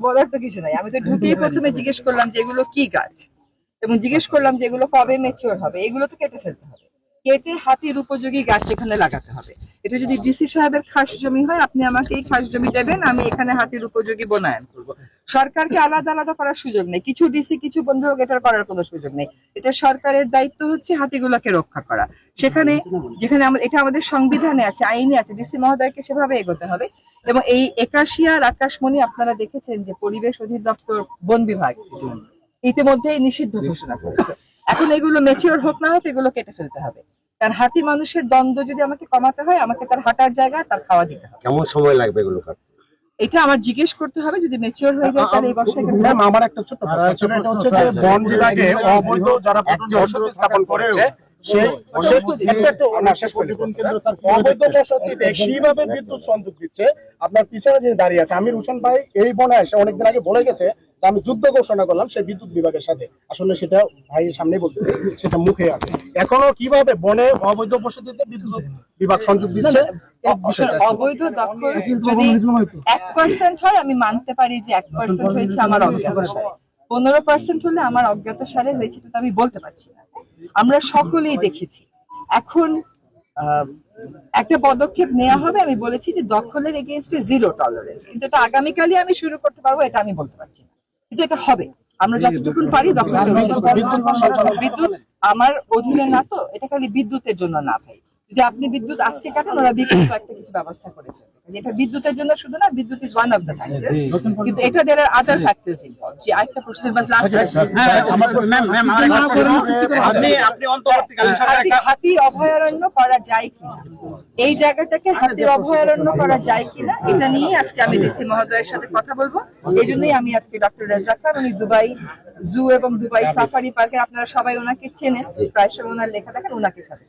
বলার তো কিছু নাই। আমি তো ঢুকেই প্রথমে জিজ্ঞেস করলাম যে এগুলো কি গাছ? এবং জিজ্ঞেস করলাম যে এগুলো কবে মেচিওর হবে? এগুলো তো কেটে ফেলতে হবে। কেটে হাতির উপযোগী গাছ এখানে লাগাতে হবে। এটা যদি ডিসি সাহেবের খাস জমি হয় আপনি আমাকে এই খাস জমি দেবেন আমি এখানে হাতির উপযোগী বনায়ন করব। সরকারকে আলাদা আলাদা করার সুযোগ নেই। কিছু ডিসি কিছু বন্ধু এটার করার কোনো সুযোগ নেই। এটা সরকারের দায়িত্ব হচ্ছে হাতিগুলোকে রক্ষা করা। সেখানে যেখানে এটা আমাদের সংবিধানে আছে আইনে আছে। ডিসি মহোদয়কে সেভাবে এগোতে হবে। এবং এই একাশিয়ার আকাশমণি আপনারা দেখেছেন যে পরিবেশ অধিদপ্তর বন বিভাগ ইতিমধ্যেই নিষিদ্ধ ঘোষণা করেছে। এখন এগুলো মেচিওর হোক না হোক এগুলো কেটে ফেলতে হবে। কারণ হাতি মানুষের দ্বন্দ্ব যদি আমাকে কমাতে হয় আমাকে তার হাঁটার জায়গা তার খাওয়া দিতে হবে। কেমন সময় লাগবে এগুলো এটা আমার জিজ্ঞেস করতে হবে যদি মেচিওর হয়ে যায় তাহলে এই বর্ষায় ম্যাম আমার একটা ছোট্ট প্রশ্ন। এটা হচ্ছে যে বন বিভাগে অবৈধ যারা বসতি স্থাপন করেছে সেই সেই- একটু একটু না, শেষ করে দিন। অবৈধ বিদ্যুৎ সংযোগ দিচ্ছে আপনার পিছনে যে দাঁড়িয়ে আছে আমির হোসেন ভাই এই বনে এসে অনেকদিন আগে বলে গেছে আমি যুদ্ধ ঘোষণা করলাম সেই বিদ্যুৎ বিভাগের সাথে। আসলে সেটা ভাইয়ের সামনে বলতেছে সেটা মুখে আছে। এখনও কীভাবে বনে অবৈধ বসতিতে বিদ্যুৎ বিভাগ সংযোগ দিচ্ছে? এই অবৈধ যদি এক পার্সেন্ট হয় আমি মানতে পারি যে এক পার্সেন্ট হয়েছে আমার অজ্ঞাত পনেরো পার্সেন্ট হলে আমার অজ্ঞাত সারে হয়েছে তো আমি বলতে পারছি না। আমরা সকলেই দেখেছি। এখন একটা পদক্ষেপ নেওয়া হবে আমি বলেছি যে দখলের এগেনস্টে জিরো টলারেন্স কিন্তু এটা আগামীকালই আমি শুরু করতে পারব এটা আমি বলতে পারছি না। কিন্তু এটা হবে। আমরা যতটুকুন পারি দখল বিদ্যুৎ বিদ্যুৎ আমার অধীনে না তো এটা খালি বিদ্যুতের জন্য না ভাই। যদি আপনি বিদ্যুৎ আজকে কাটেন ওরা বিকল্প একটা কিছু ব্যবস্থা করেছে এটা বিদ্যুতের জন্য শুধু না বিদ্যুৎ is one of the factors কিন্তু এটা দের আর আদার ফ্যাক্টরস ইনভলভ যে আরেকটা প্রশ্নের বাস লাস্ট আপনি আপনি অন্তর্বর্তীকালীন সরকার হাতি হাতি অভয়ারণ্য করা যায় কিনা এই জায়গাটাকে হাতির অভয়ারণ্য করা যায় কিনা এটা নিয়ে আজকে আমি ডিসি মহোদয়ের সাথে কথা বলব। এই জন্যই আমি আজকে ডক্টর রেজাক খান উনি দুবাই জু এবং দুবাই সাফারি পার্কে আপনারা সবাই ওনাকে চেনেন। প্রায় সময় ওনার লেখা দেখেন ওনাকে সাথে।